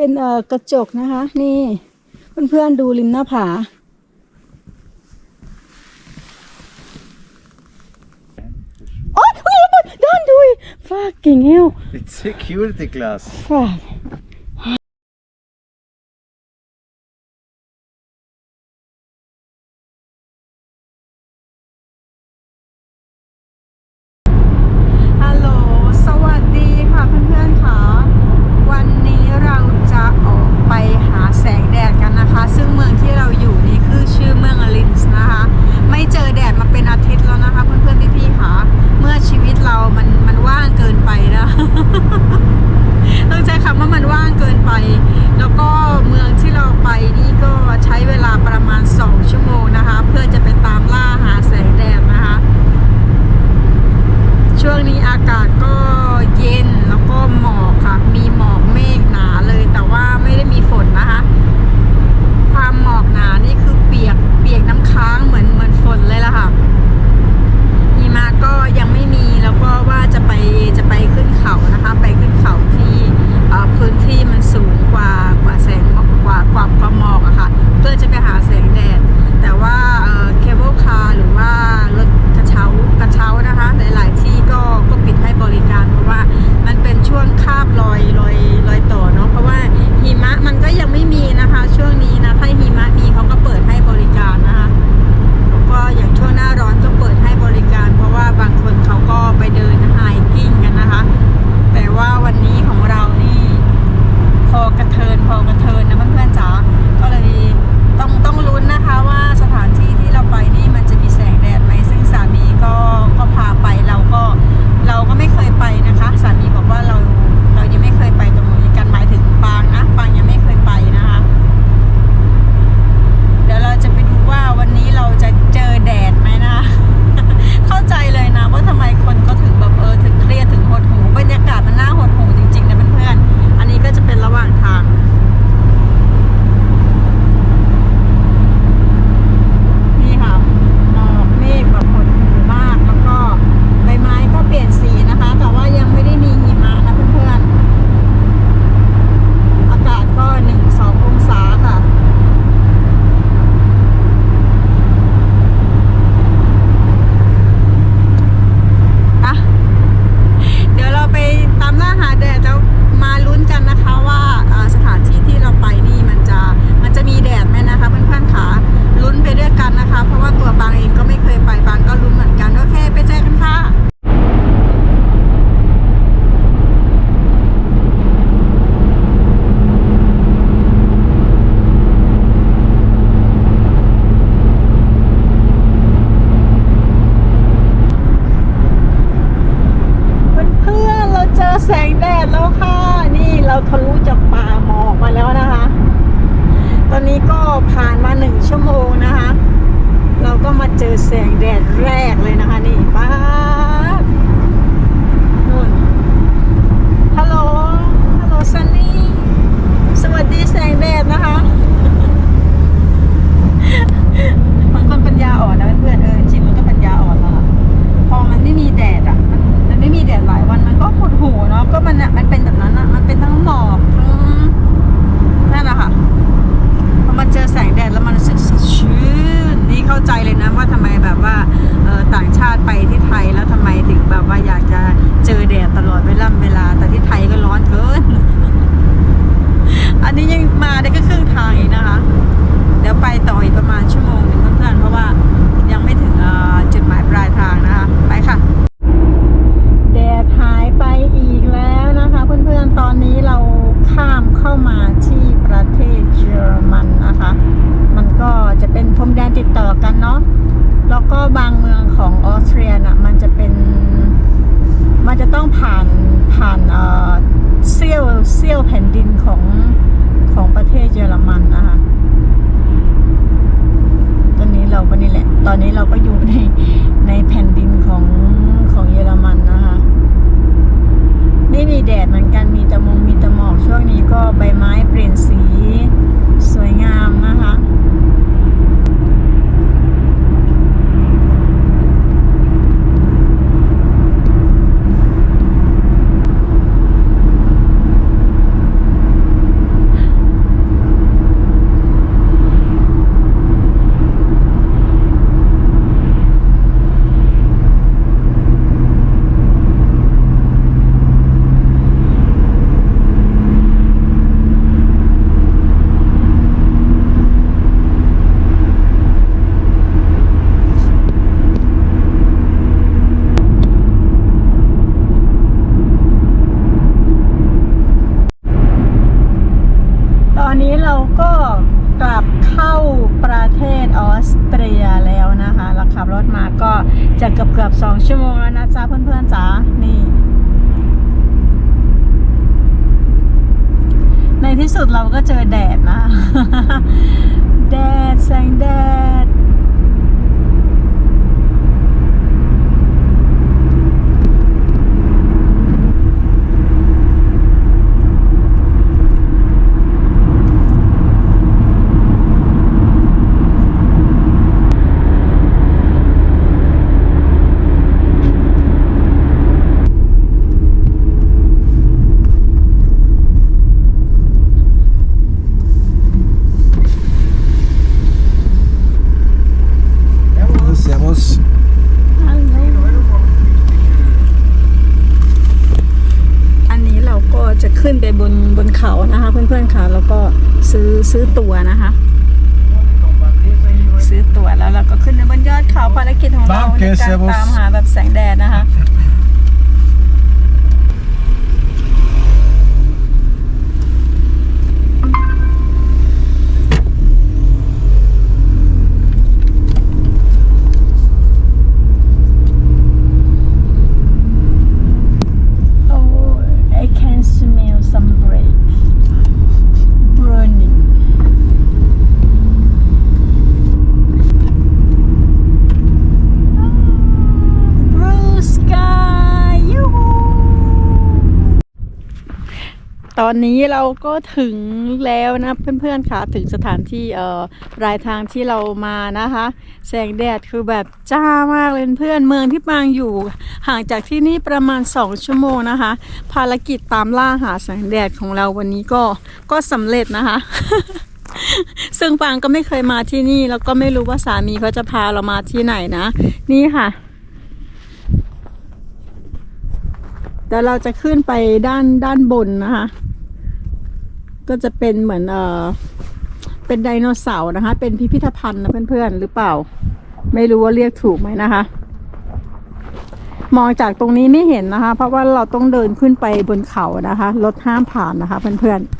เป็นเอ่อกระจกนะคะ นี่เพื่อนๆดูริมหน้าผา Oh, oh, oh, don't do it! Fucking hell! It's security glass. Fuck. ช่วงนี้ก็ใบไม้เปลี่ยนสี ที่สุดเราก็เจอแดดนะ แดดแสงแดด Servus. อันนี้เราก็จะ ขึ้นไปบนบนเขานะคะ เพื่อนๆค่ะแล้วก็ซื้อซื้อตั๋วนะคะ ซื้อตั๋วแล้วเราก็ขึ้นไปบนยอดเขาภารกิจของเราในการตามหาแบบแสงแดดนะคะ ตอนนี้เราก็ถึงแล้วนะเพื่อนๆค่ะถึงสถานที่เอ่อรายทางที่เรามานะคะ แสงแดดคือแบบจ้ามากเลยเพื่อนเมืองที่ปางอยู่ ห่างจากที่นี่ประมาณ 2 ชั่วโมงนะคะ ภารกิจตามล่าหาแสงแดดของเราวันนี้ก็ก็สำเร็จนะคะ ซึ่งปางก็ไม่เคยมาที่นี่ แล้วก็ไม่รู้ว่าสามีเขาจะพาเรามาที่ไหนนะ นี่ค่ะเดี๋ยวเราจะขึ้นไปด้านด้านบนนะคะ ก็จะเป็นเหมือนเออเป็นไดโนเสาร์นะคะ เป็นพิพิธภัณฑ์นะเพื่อนๆหรือเปล่า ไม่รู้ว่าเรียกถูกไหมนะคะ มองจากตรงนี้ไม่เห็นนะคะ เพราะว่าเราต้องเดินขึ้นไปบนเขานะคะรถห้ามผ่านนะคะเพื่อนๆ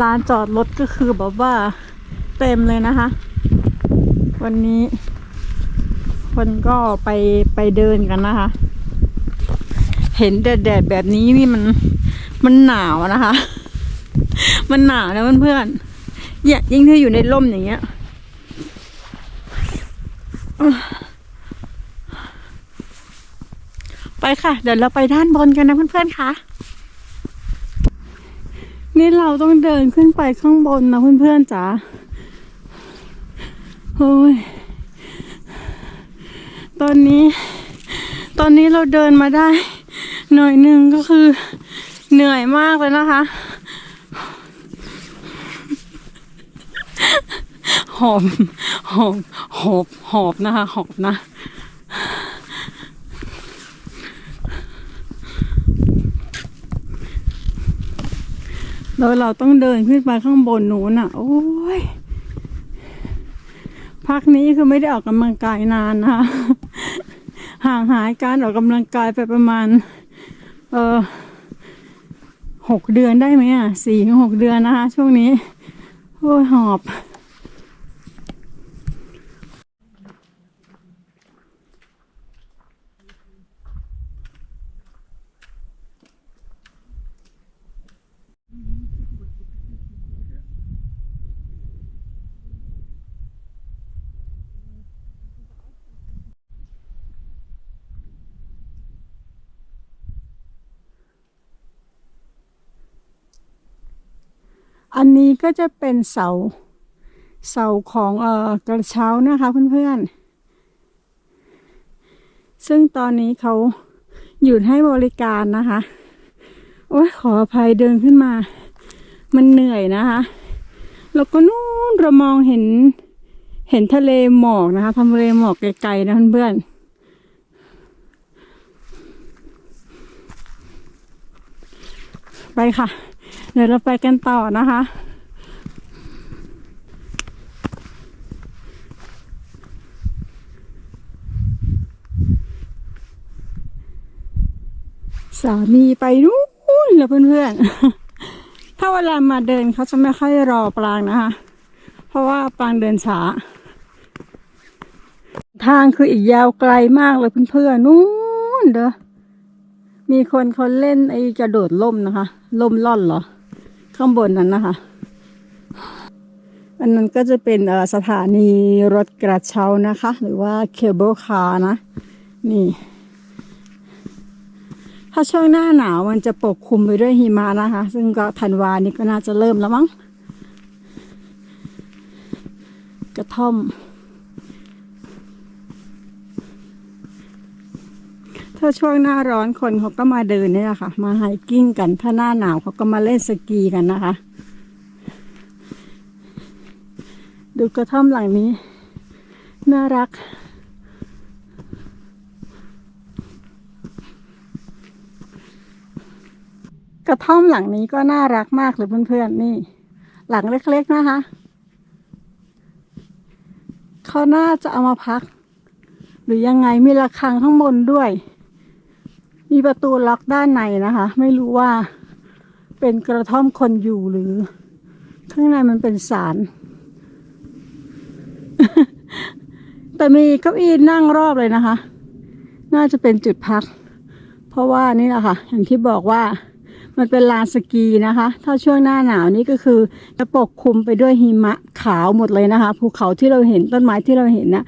ลานจอดรถก็คือแบบว่าเต็มเลยนะคะ วันนี้ คนก็ไปไปเดินกันนะคะ เห็นแดดๆแบบนี้นี่มันมันหนาวนะคะ มันหนาวนะเพื่อนๆเนี่ยยิ่งถ้าอยู่ในร่มอย่างเงี้ยไปค่ะ เดี๋ยวเราไปด้านบนกันนะเพื่อนๆค่ะ นี่เราต้องเดินขึ้นไปข้างบนนะเพื่อนๆจ๋าโอ้ยตอนนี้ ตอนนี้เราเดินมาได้ หน่อยหนึ่งก็คือเหนื่อยมากเลยนะคะ หอบหอบหอบหอบนะคะหอบนะแล้วเราต้องเดินขึ้นไปข้างบนนู้นอะ โอ้ย พักนี้คือไม่ได้ออกกำลังกายนานนะคะห่างหายการออกกำลังกายไปประมาณ เออหกเดือนได้ไหมอะสี่หกเดือนนะคะ ช่วงนี้ โอ้ยหอบ อันนี้ก็จะเป็นเสา เสาของเอ่อกระเช้านะคะเพื่อนๆ ซึ่งตอนนี้เขาหยุดให้บริการนะคะ โอ้ยขออภัยเดินขึ้นมา มันเหนื่อยนะคะ แล้วก็นู่นเรามองเห็น เห็นทะเลหมอกนะคะทะเลหมอกไกลๆนะเพื่อนๆไปค่ะ เดี๋ยวเราไปกันต่อนะคะ สามีไปนู่นแล้วเพื่อนๆ ถ้าเวลามาเดินเขาจะไม่ค่อยรอปรางนะคะ เพราะว่าปางเดินช้า ทางคืออีกยาวไกลมากเลยเพื่อนๆ นู้นเด้อมีคนเขาเล่นไอ้กระโดดล่มนะคะ ล่มล่อนเหรอ ข้างบนนั้นนะคะ อันนั้นก็จะเป็นสถานีรถกระเช้านะคะ หรือว่าเคเบิลคาร์นะ นี่ ถ้าช่วงหน้าหนาวมันจะปกคลุมไปด้วยหิมะนะคะ ซึ่งก็ธันวานี้ก็น่าจะเริ่มแล้วมั้งกระท่อม ถ้าช่วงหน้าร้อนคนเขาก็มาเดินเนี่ยแหละค่ะ มาไฮกิ้งกัน ถ้าหน้าหนาวเขาก็มาเล่นสกีกันนะคะ ดูกระท่อมหลังนี้ น่ารักกระท่อมหลังนี้ก็น่ารักมากเลยเพื่อนๆนี่ หลังเล็กๆนะคะเขาน่าจะเอามาพัก หรือยังไงมีระฆังข้างบนด้วย มีประตูล็อกด้านในนะคะ ไม่รู้ว่าเป็นกระท่อมคนอยู่หรือ ข้างในมันเป็นศาลแต่มีเก้าอี้นั่งรอบเลยนะคะ น่าจะเป็นจุดพัก เพราะว่านี่แหละค่ะ อย่างที่บอกว่ามันเป็นลานสกีนะคะ ถ้าช่วงหน้าหนาวนี่ก็คือจะปกคลุมไปด้วยหิมะขาวหมดเลยนะคะ ภูเขาที่เราเห็นต้นไม้ที่เราเห็นน่ะ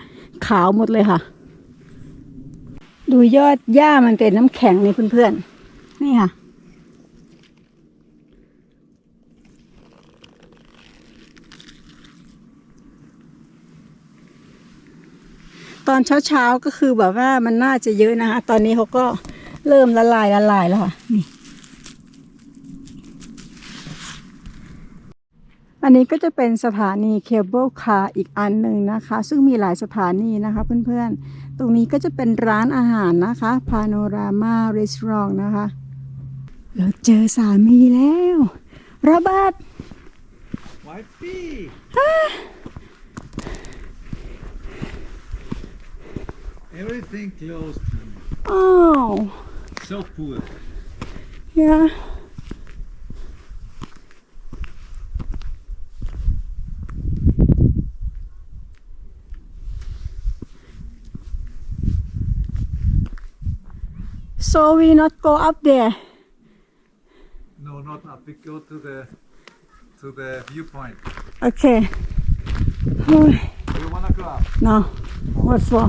ขาวหมดเลยค่ะ ดูยอดหญ้ามันเป็นน้ำแข็งนี่เพื่อนๆ นี่ค่ะ ตอนเช้าๆก็คือแบบว่ามันน่าจะเยอะนะคะ ตอนนี้เขาก็เริ่มละลายละลายแล้วค่ะ นี่ อันนี้ก็จะเป็นสถานีเคเบิลคาร์อีกอันหนึ่งนะคะ ซึ่งมีหลายสถานีนะคะเพื่อนๆ ตรงนี้ก็จะเป็นร้านอาหารนะคะพาโนรามารีสอร์ทนะคะ เราเจอสามีแล้วโรเบิร์ต Wifey! Everything closed. อ้าว So poor. yeah so we not go up there No, not up. We go to the to the viewpoint. okay Oh, You wanna go up? no what for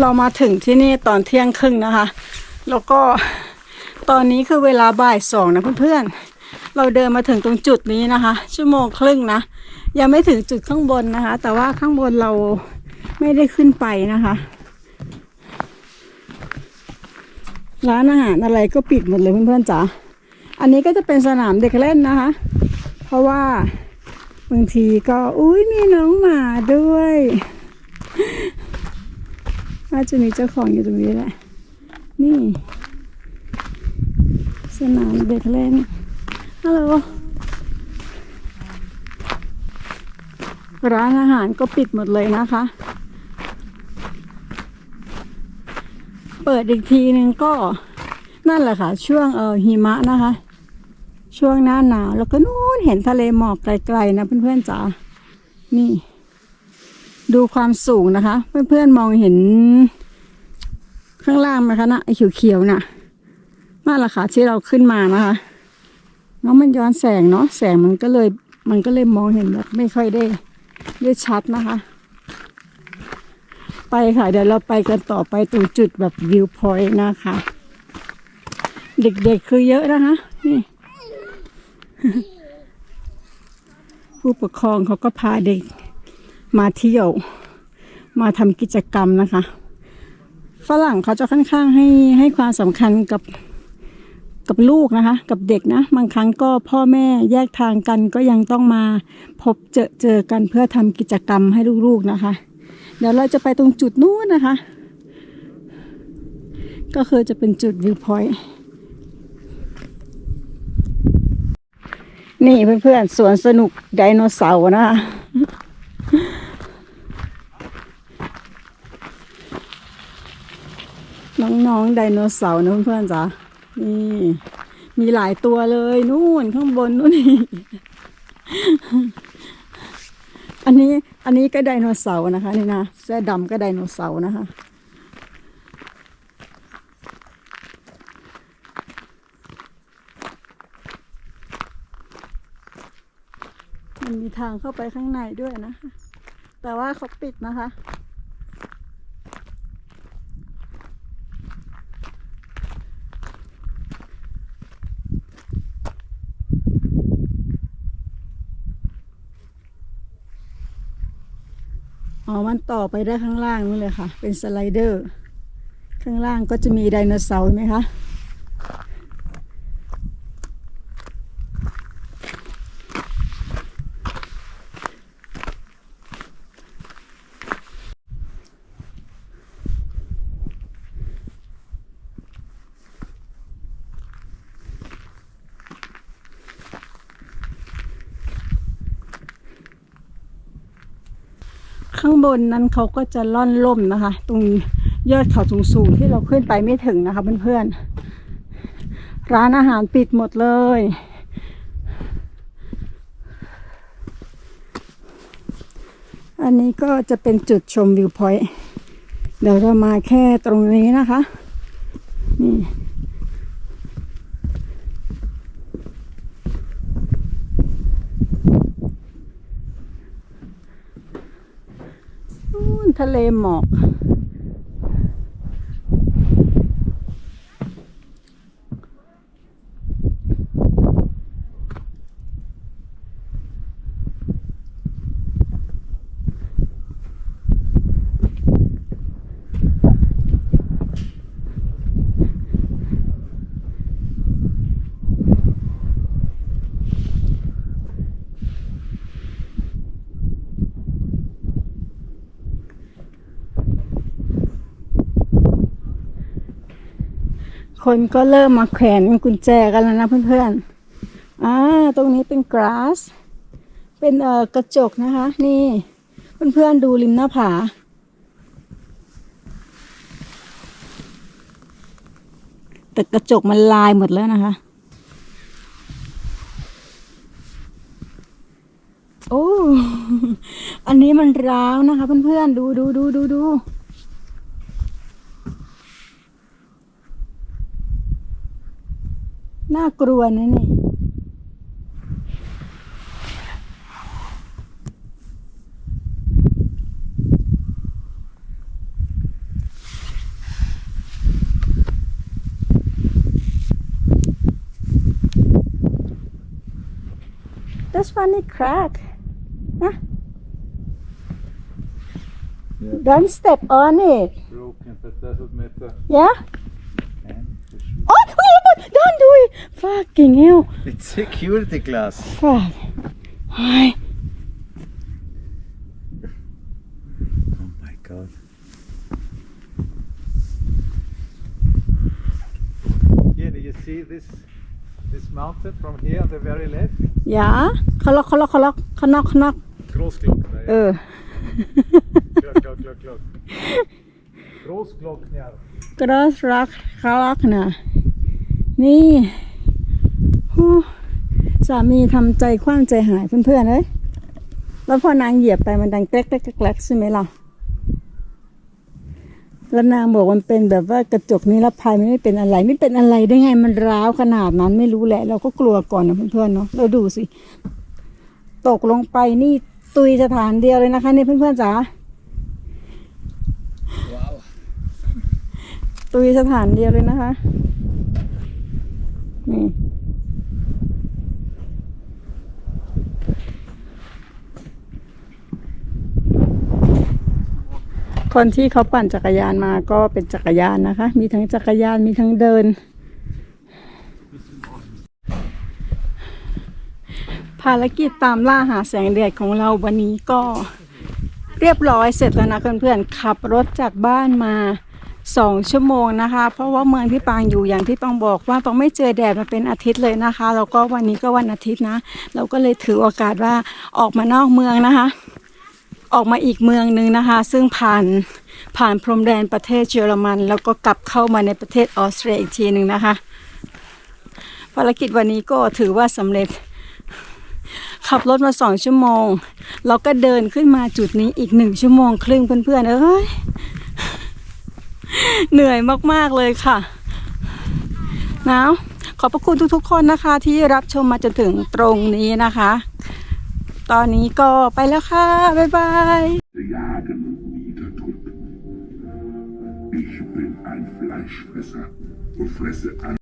เรามาถึงที่นี่ตอนเที่ยงครึ่งนะคะ แล้วก็ตอนนี้คือเวลาบ่ายสองนะเพื่อนๆ เราเดินมาถึงตรงจุดนี้นะคะ ชั่วโมงครึ่งนะ ยังไม่ถึงจุดข้างบนนะคะ แต่ว่าข้างบนเราไม่ได้ขึ้นไปนะคะ ร้านอาหารอะไรก็ปิดหมดเลยเพื่อนๆจ๋าอันนี้ก็จะเป็นสนามเด็กเล่นนะคะ เพราะว่าบางทีก็อุ้ยมีน้องหมาด้วยน่าจะมีเจ้าของอยู่ตรงนี้แหละ นี่ สนามเด็กเล่น ฮัลโหล ร้านอาหารก็ปิดหมดเลยนะคะ ปิดอีกทีหนึ่งก็นั่นแหละค่ะ ช่วงเออหิมะนะคะ ช่วงหน้าหนาวแล้วก็นู้นเห็นทะเลหมอกไกลๆนะเพื่อนๆจ๋านี่ ดูความสูงนะคะ เพื่อนๆมองเห็น ข้างล่างไหมคะนะไอ้เขียวๆน่ะนั่นแหละค่ะที่เราขึ้นมานะคะเนาะมันย้อนแสงเนาะแสงมันก็เลย มันก็เลยมองเห็นแบบไม่ค่อยได้ได้ชัดนะคะ ไปค่ะ เดี๋ยวเราไปกันต่อไปตรงจุดแบบวิวพอยต์นะคะ เด็กๆคือเยอะนะคะ นี่ ผู้ปกครองเขาก็พาเด็กมาเที่ยว มาทำกิจกรรมนะคะ ฝรั่งเขาจะค่อนข้างให้ให้ความสำคัญกับกับลูกนะคะ กับเด็กนะ บางครั้งก็พ่อแม่แยกทางกันก็ยังต้องมาพบเจอเจอกันเพื่อทำกิจกรรมให้ลูกๆนะคะ เดี๋ยวเราจะไปตรงจุดนู้นนะคะ ก็คือจะเป็นจุดวิวพอยต์นี่เพื่อนๆสวนสนุกไดโนเสาร์นะคะน้องๆไดโนเสาร์นะเพื่อนๆจ๋านี่มีหลายตัวเลยนู่นข้างบนนู่นนี่ อันนี้อันนี้ก็ไดโนเสาร์นะคะนี่นะเสื้อดำก็ไดโนเสาร์นะคะ มันมีทางเข้าไปข้างในด้วยนะคะ แต่ว่าเขาปิดนะคะ ต่อไปได้ข้างล่างนู่นเลยค่ะ เป็นสไลเดอร์ ข้างล่างก็จะมีไดโนเสาร์ไหมคะ ข้างบนนั้นเขาก็จะล่อนล่มนะคะ ตรงยอดเขาสูงๆที่เราขึ้นไปไม่ถึงนะคะเพื่อนๆ ร้านอาหารปิดหมดเลย อันนี้ก็จะเป็นจุดชมวิวพอยต์เดี๋ยวเรามาแค่ตรงนี้นะคะ นี่ นู่น ทะเลหมอก คนก็เริ่มมาแขวนกุญแจกันแล้วนะเพื่อนๆ อ่า ตรงนี้เป็น grass เป็นเอ่อกระจกนะคะ นี่เพื่อนๆดูริมหน้าผา แต่กระจกมันลายหมดแล้วนะคะ โอ้ อันนี้มันร้าวนะคะเพื่อนๆ ดูดูดูดูดู น่ากลัวนะนี่ That's funny crack. Huh? Yeah. Don't step on it. Broken, but doesn't matter. Yeah? And the shoe. Oh, wait, wait, don't do it. Fucking hell. It's security class. Fuck. Hi. Oh my god. Yeah, do you see this this mountain from here on the very left? Yeah, Klok, klok, klok. Knock, knock. Großglockner. Ja. Großglockner. klok, klok, klok, klok. Großglockner. Großglockner. นี่ สามีทำใจคว้างใจหายเพื่อนๆเลยแล้วพอนางเหยียบไปมันดังแกลกแกลกแกลกใช่ไหมล่ะแล้วนางบอกมันเป็นแบบว่ากระจกนิรภัยมันไม่เป็นอะไร ไม่เป็นอะไรได้ไงมันร้าวขนาดนั้นไม่รู้แหละ เราก็กลัวก่อนนะเพื่อนๆเนาะเราดูสิ ตกลงไปนี่ตุยสถานเดียวเลยนะคะนี่เพื่อนๆจ๋า Wow. ตุยสถานเดียวเลยนะคะนี่ คนที่เขาปั่นจักรยานมาก็เป็นจักรยานนะคะ มีทั้งจักรยานมีทั้งเดิน ภารกิจตามล่าหาแสงแดดของเราวันนี้ก็เรียบร้อยเสร็จแล้วนะเพื่อนๆขับรถจากบ้านมาสองชั่วโมงนะคะ เพราะว่าเมืองที่ปางอยู่อย่างที่ปางบอกว่าปางไม่เจอแดดมาเป็นอาทิตย์เลยนะคะแล้วก็วันนี้ก็วันอาทิตย์นะ เราก็เลยถือโอกาสว่าออกมานอกเมืองนะคะ ออกมาอีกเมืองหนึ่งนะคะ ซึ่งผ่านผ่านพรมแดนประเทศเยอรมัน แล้วก็กลับเข้ามาในประเทศออสเตรียอีกทีหนึ่งนะคะ ภารกิจวันนี้ก็ถือว่าสำเร็จ ขับรถมาสองชั่วโมง เราก็เดินขึ้นมาจุดนี้อีกหนึ่งชั่วโมงครึ่งเพื่อนๆเอ้ยเหนื่อยมากๆเลยค่ะนะขอบพระคุณทุกๆคนนะคะที่รับชมมาจนถึงตรงนี้นะคะ ตอนนี้ก็ไปแล้วค่ะ บ๊ายบาย Sie jagen und niederdrücken. Ich bin ein Fleischfresser und fresse an.